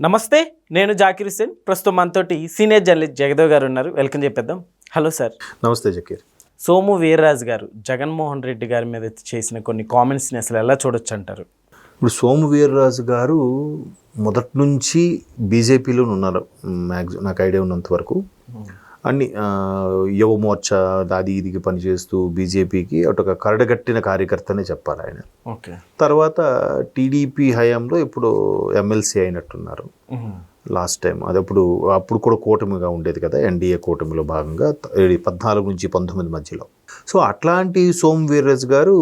నమస్తే నేను జాకిర్ హుసేన్ ప్రస్తుతం మనతోటి సీనియర్ జర్నలిస్ట్ జగదేవ్ గారు ఉన్నారు. వెల్కమ్ చెప్పేద్దాం. Hello sir. నమస్తే జకీర్. సోము వీర్రాజు గారు జగన్మోహన్ రెడ్డి గారి మీద చేసిన కొన్ని కామెంట్స్ని అసలు ఎలా చూడొచ్చు అంటారు? ఇప్పుడు సోము వీర్రాజు గారు మొదటి నుంచి బీజేపీలో ఉన్నారు. మ్యాక్సి నాకు ఐడియా ఉన్నంత వరకు. అన్ని ఆ, యువ మోర్చా దాది ఇదికి పనిచేస్తూ బీజేపీకి ఒక కరడగట్టిన కార్యకర్తనే చెప్పాలి ఆయన. ఓకే. తర్వాత టీడీపీ హయాంలో ఇప్పుడు ఎమ్మెల్సీ అయినట్టున్నారు. లాస్ట్ టైం అది అప్పుడు అప్పుడు కూడా కూటమిగా ఉండేది కదా ఎన్డీఏ కూటమిలో భాగంగా పద్నాలుగు నుంచి పంతొమ్మిది మధ్యలో. సో అట్లాంటి సోమ్ వీర్రాజు గారు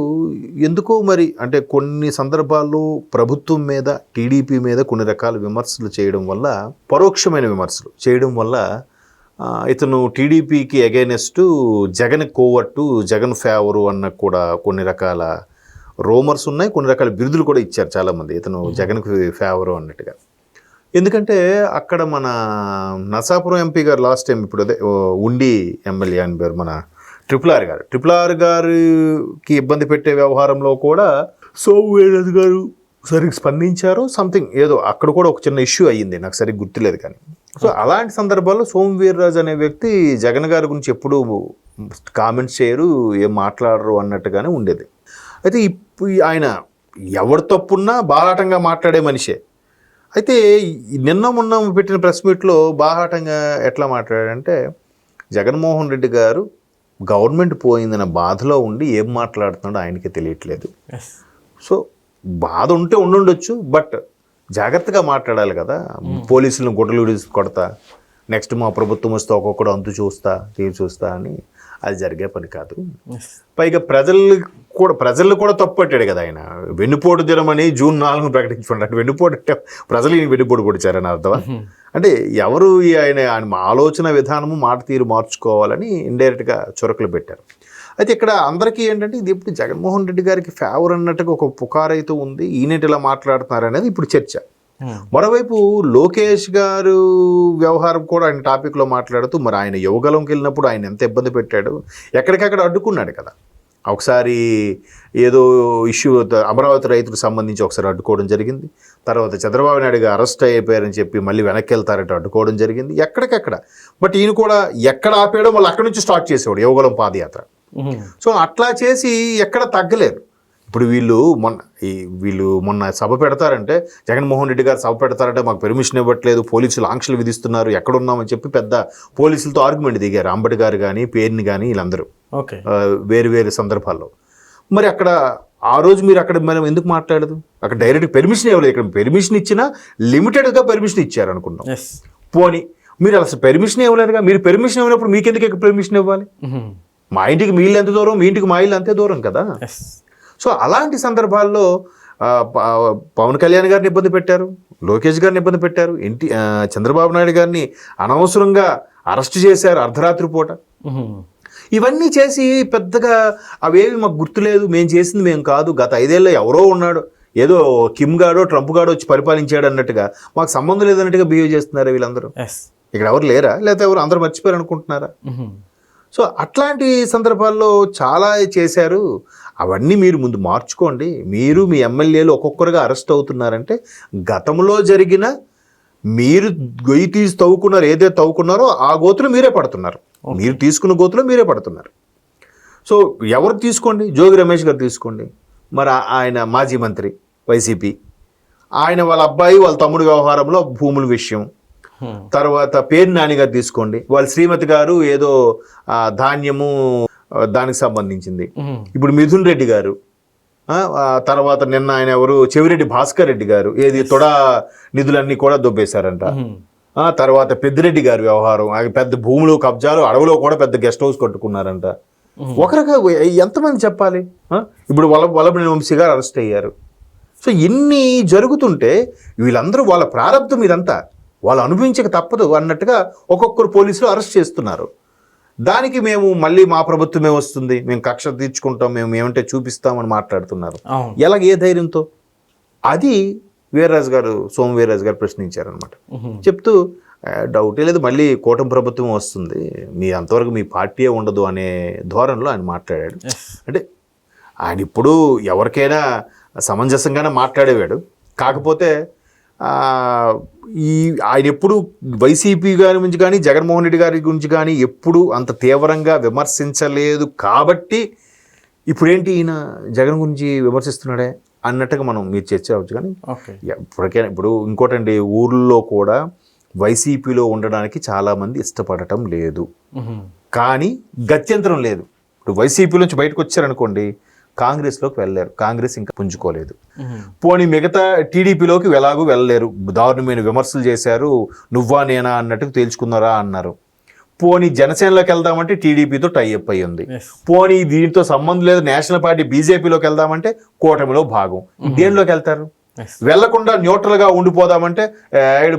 ఎందుకో మరి అంటే కొన్ని సందర్భాల్లో ప్రభుత్వం మీద టీడీపీ మీద కొన్ని రకాల విమర్శలు చేయడం వల్ల పరోక్షమైన విమర్శలు చేయడం వల్ల ఇతను టీడీపీకి అగైనెస్ట్ జగన్ కోవట్టు జగన్ ఫేవరు అన్న కూడా కొన్ని రకాల రోమర్స్ ఉన్నాయి కొన్ని రకాల బిరుదులు కూడా ఇచ్చారు చాలామంది. ఇతను జగన్కి ఫేవరు అన్నట్టుగా. ఎందుకంటే అక్కడ మన నసాపురం ఎంపీ గారు లాస్ట్ టైం ఇప్పుడు అదే ఉండి ఎమ్మెల్యే అని పేరు మన ట్రిపుల్ ఆర్ గారు. ట్రిపుల్ ఆర్ గారికి ఇబ్బంది పెట్టే వ్యవహారంలో కూడా సోము వీర్రాజు గారు సరిగ్గా స్పందించారు సంథింగ్ ఏదో అక్కడ కూడా ఒక చిన్న ఇష్యూ అయ్యింది. నాకు సరిగ్గా గుర్తులేదు కానీ. సో అలాంటి సందర్భాల్లో సోము వీర్రాజు అనే వ్యక్తి జగన్ గారి గురించి ఎప్పుడూ కామెంట్స్ చేయరు ఏం మాట్లాడరు అన్నట్టుగానే ఉండేది. అయితే ఇప్పుడు ఆయన ఎవరు తప్పున్నా బాహాటంగా మాట్లాడే మనిషే. అయితే నిన్న మొన్న పెట్టిన ప్రెస్ మీట్లో బాహాటంగా ఎట్లా మాట్లాడాడంటే జగన్మోహన్ రెడ్డి గారు గవర్నమెంట్ పోయిందన్న బాధలో ఉండి ఏం మాట్లాడుతున్నాడో ఆయనకి తెలియట్లేదు. సో బాధ ఉంటే ఉండుండొచ్చు బట్ జాగ్రత్తగా మాట్లాడాలి కదా. పోలీసులను గుడ్డలు కొడతా నెక్స్ట్ మా ప్రభుత్వం వస్తే ఒక్కొక్కడు అంతు చూస్తా తీరు చూస్తా అని అది జరిగే పని కాదు. పైగా ప్రజలు కూడా ప్రజలు కూడా తప్పట్టాడు కదా ఆయన. వెన్నుపోటు దినమని జూన్ నాలుగు ప్రకటించుకున్నాడు. వెన్నుపోటు అంటే ప్రజలు ఈయన వెన్నుపోటు పొడిచారని అర్థమా? అంటే ఎవరు ఈ ఆయన ఆయన ఆలోచన విధానము మాట తీరు మార్చుకోవాలని ఇండైరెక్ట్గా చురకలు పెట్టారు. అయితే ఇక్కడ అందరికీ ఏంటంటే ఇది ఇప్పుడు జగన్మోహన్ రెడ్డి గారికి ఫేవర్ అన్నట్టుగా ఒక పుకార్ అయితే ఉంది. ఈయన ఇలా మాట్లాడుతున్నారు అనేది ఇప్పుడు చర్చ. మరోవైపు లోకేష్ గారు వ్యవహారం కూడా ఆయన టాపిక్లో మాట్లాడుతూ మరి ఆయన యువగలంకి వెళ్ళినప్పుడు ఆయన ఎంత ఇబ్బంది పెట్టాడు? ఎక్కడికక్కడ అడ్డుకున్నాడు కదా. ఒకసారి ఏదో ఇష్యూ అమరావతి రైతులకు సంబంధించి ఒకసారి అడ్డుకోవడం జరిగింది. తర్వాత చంద్రబాబు నాయుడు గారు అరెస్ట్ అయిపోయారని చెప్పి మళ్ళీ వెనక్కి వెళ్తారంటే అడ్డుకోవడం జరిగింది. ఎక్కడికెక్కడ. బట్ ఈయన కూడా ఎక్కడ ఆపేయడం మళ్ళీ అక్కడి నుంచి స్టార్ట్ చేసేవాడు యువగలం పాదయాత్ర. సో అట్లా చేసి ఎక్కడ తగ్గలేరు ఇప్పుడు వీళ్ళు మొన్న ఈ వీళ్ళు మొన్న సభ పెడతారంటే జగన్మోహన్ రెడ్డి గారు సభ పెడతారంటే మాకు పెర్మిషన్ ఇవ్వట్లేదు పోలీసులు ఆంక్షలు విధిస్తున్నారు ఎక్కడున్నామని చెప్పి పెద్ద పోలీసులతో ఆర్గ్యుమెంట్ దిగారు. అంబటి గారు కానీ పేరుని కానీ వీళ్ళందరూ. ఓకే. వేరు వేరు సందర్భాల్లో. మరి అక్కడ ఆ రోజు మీరు అక్కడ మనం ఎందుకు మాట్లాడదు? అక్కడ డైరెక్ట్ పెర్మిషన్ ఇవ్వలేదు. ఇక్కడ పెర్మిషన్ ఇచ్చినా లిమిటెడ్గా పెర్మిషన్ ఇచ్చారు అనుకున్నాం. పోనీ మీరు అసలు పెర్మిషన్ ఇవ్వలేదుగా? మీరు పెర్మిషన్ ఇవ్వనప్పుడు మీకు ఎందుకు ఇక్కడ పెర్మిషన్ ఇవ్వాలి మా ఇంటికి మీ ఇల్లు ఎంత దూరం? మీ ఇంటికి మా ఇల్లు అంతే దూరం కదా? సో అలాంటి సందర్భాల్లో పవన్ కళ్యాణ్ గారిని ఇబ్బంది పెట్టారు లోకేష్ గారిని ఇబ్బంది పెట్టారు ఎన్టీ చంద్రబాబు నాయుడు గారిని అనవసరంగా అరెస్ట్ చేశారు అర్ధరాత్రి పూట. ఇవన్నీ చేసి పెద్దగా అవేవి మాకు గుర్తులేదు మేము చేసింది మేము కాదు. గత ఐదేళ్ళలో ఎవరో ఉన్నాడు ఏదో కిమ్ గాడో ట్రంప్ గాడో వచ్చి పరిపాలించాడు అన్నట్టుగా మాకు సంబంధం లేదన్నట్టుగా బిహేవ్ చేస్తున్నారు వీళ్ళందరూ. ఎస్ ఇక్కడ ఎవరు లేరా? లేకపోతే ఎవరు అందరూ మర్చిపోయారు అనుకుంటున్నారా సో అట్లాంటి సందర్భాల్లో చాలా చేశారు. అవన్నీ మీరు ముందు మార్చుకోండి. మీరు మీ ఎమ్మెల్యేలు ఒక్కొక్కరుగా అరెస్ట్ అవుతున్నారంటే గతంలో జరిగిన మీరు గొయ్యి తీసి తవ్వుకున్నారు ఏదైతే తవ్వుకున్నారో ఆ గోతులు మీరే పడుతున్నారు. మీరు తీసుకున్న గోతులు మీరే పడుతున్నారు. సో ఎవరు తీసుకోండి? జోగి రమేష్ గారు తీసుకోండి. మరి ఆయన మాజీ మంత్రి వైసీపీ. ఆయన వాళ్ళ అబ్బాయి వాళ్ళ తమ్ముడు వ్యవహారంలో భూముల విషయం. తర్వాత పేరు నాని గారు తీసుకోండి. వాళ్ళ శ్రీమతి గారు ఏదో ధాన్యము దానికి సంబంధించింది. ఇప్పుడు మిథున్ రెడ్డి గారు తర్వాత నిన్న ఆయన ఎవరు చెవిరెడ్డి భాస్కర్ రెడ్డి గారు ఏది తొడా నిధులన్నీ కూడా దొబ్బేశారంట. ఆ తర్వాత పెద్దిరెడ్డి గారి వ్యవహారం పెద్ద భూములు కబ్జాలు అడవిలో కూడా పెద్ద గెస్ట్ హౌస్ కట్టుకున్నారంట. ఒకరిగా ఎంతమంది చెప్పాలి? ఇప్పుడు వల్ల వల్లభనేని వంశీ గారు అరెస్ట్ అయ్యారు. సో ఇన్ని జరుగుతుంటే వీళ్ళందరూ వాళ్ళ ప్రారంభం ఇదంతా. వాళ్ళు అనుభవించక తప్పదు అన్నట్టుగా ఒక్కొక్కరు పోలీసులు అరెస్ట్ చేస్తున్నారు. దానికి మేము మళ్ళీ మా ప్రభుత్వమే వస్తుంది మేము కక్ష తీర్చుకుంటాం మేము ఏమంటే చూపిస్తామని మాట్లాడుతున్నారు. ఎలాగ ఏ ధైర్యంతో? అది వీర్రాజు గారు సోము వీర్రాజు గారు ప్రశ్నించారనమాట చెప్తూ "ఆ, డౌటే లేదు మళ్ళీ కూటమి ప్రభుత్వం వస్తుంది. మీ అంతవరకు మీ పార్టీయే ఉండదు అనే ధోరణిలో ఆయన మాట్లాడాడు. అంటే ఆయన ఇప్పుడు ఎవరికైనా సమంజసంగానే మాట్లాడేవాడు. కాకపోతే ఈ ఆయన ఎప్పుడు వైసీపీ గారి గురించి కానీ జగన్మోహన్ రెడ్డి గారి గురించి కానీ ఎప్పుడు అంత తీవ్రంగా విమర్శించలేదు. కాబట్టి ఇప్పుడేంటి ఈయన జగన్ గురించి విమర్శిస్తున్నాడే అన్నట్టుగా మనం మీరు చర్చ అవ్వచ్చు కానీ ఇప్పటికైనా ఇప్పుడు ఇంకోటండి ఊర్లో కూడా వైసీపీలో ఉండడానికి చాలామంది ఇష్టపడటం లేదు. కానీ గత్యంతరం లేదు. ఇప్పుడు వైసీపీ నుంచి బయటకు వచ్చారనుకోండి కాంగ్రెస్లోకి వెళ్ళారు కాంగ్రెస్ ఇంకా పుంజుకోలేదు. పోనీ మిగతా టీడీపీలోకి ఎలాగూ వెళ్ళలేరు. దారుణమైన విమర్శలు చేశారు. నువ్వా నేనా అన్నట్టు తేల్చుకున్నారా అన్నారు. పోనీ జనసేనలోకి వెళ్దామంటే టీడీపీతో టైఅప్ అయి ఉంది. పోనీ దీంతో సంబంధం లేదు. నేషనల్ పార్టీ బీజేపీలోకి వెళ్దామంటే కూటమిలో భాగం. దేనిలోకి వెళ్తారు? వెళ్ళకుండా న్యూట్రల్గా ఉండిపోదామంటే "ఏ, ఈడు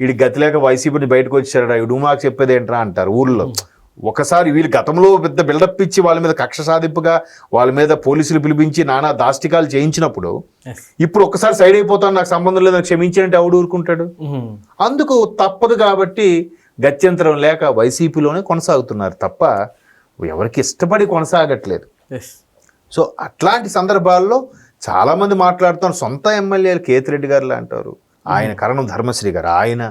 ఈడు గతి లేక వైసీపీని బయటకు వచ్చాడు ఈడు మాకు చెప్పేది ఏంట్రా అంటారు ఊర్లో. ఒకసారి వీళ్ళు గతంలో పెద్ద బిల్డప్ ఇచ్చి వాళ్ళ మీద కక్ష సాధింపుగా వాళ్ళ మీద పోలీసులు పిలిపించి నానా దాష్టికాలు చేయించినప్పుడు ఇప్పుడు ఒక్కసారి సైడ్ అయిపోతాను నాకు సంబంధం లేదు నాకు క్షమించానంటే ఎవడు ఊరుకుంటాడు? అందుకు తప్పదు కాబట్టి గత్యంతరం లేక వైసీపీలోనే కొనసాగుతున్నారు తప్ప ఎవరికి ఇష్టపడి కొనసాగట్లేదు. సో అట్లాంటి సందర్భాల్లో చాలా మంది మాట్లాడుతున్నారు సొంత ఎమ్మెల్యేలు కేతిరెడ్డి గారు అంటారు ఆయన కరణం ధర్మశ్రీ గారు ఆయన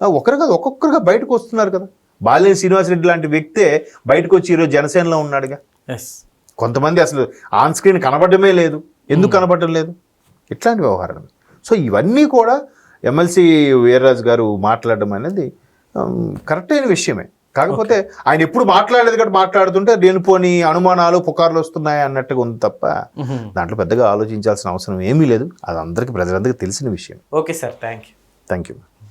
ఒకరు కాదు ఒక్కొక్కరుగా బయటకు వస్తున్నారు కదా. బాలినేని శ్రీనివాసరెడ్డి లాంటి వ్యక్తే బయటకు వచ్చి ఈరోజు జనసేనలో ఉన్నాడుగా? ఎస్. కొంతమంది అసలు ఆన్ స్క్రీన్ కనబడమే లేదు. ఎందుకు కనబడటం లేదు? ఇట్లాంటి వ్యవహారం. సో ఇవన్నీ కూడా ఎమ్మెల్సీ వీర్రాజు గారు మాట్లాడడం అనేది కరెక్ట్ అయిన విషయమే. కాకపోతే ఆయన ఎప్పుడు మాట్లాడలేదు కాబట్టి మాట్లాడుతుంటే లేనిపోని అనుమానాలు పుకార్లు వస్తున్నాయి అన్నట్టుగా ఉంది తప్ప దాంట్లో పెద్దగా ఆలోచించాల్సిన అవసరం ఏమీ లేదు. అది అందరికీ ప్రజలందరికీ తెలిసిన విషయం. Okay sir. Thank you thank you